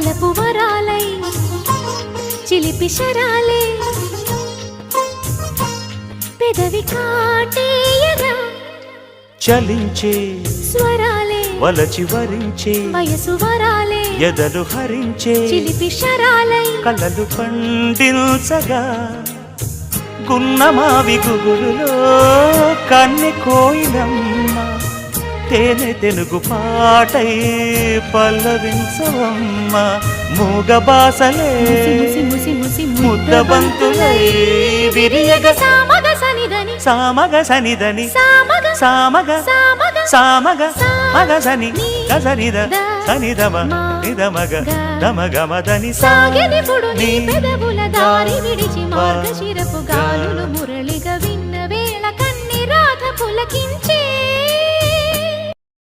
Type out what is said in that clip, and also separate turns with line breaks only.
వలపు వరాలై చిలిపి శరాలే. పెదవి కాటేయరా
చలించే
స్వరాలే.
వలచి వరించే
వయసు వరాలే.
ఎదలు హరించే
చిలిపి శరాలై.
కలలు పండించగా గున్నమావి గుగురులో కన్నె కోయిలమ్మ. తేనె తెనుగు పాటై పల్లవించవమ్మ మూగ బాసలే.
ముసి
ముద్దబంతులై విరియగ.
సామగ సనిదని
సామగ సనిదని
సామగ
సామగ
సామగ
సామగ
సా
మగ సని గసనిద సనిదమ నిదమగ
గ.
దమగమదని.
సాగెనిపుడు నీ
నీ
పెదవుల దారి విడిచి మార్గశిరపు గాలులు మురళిగా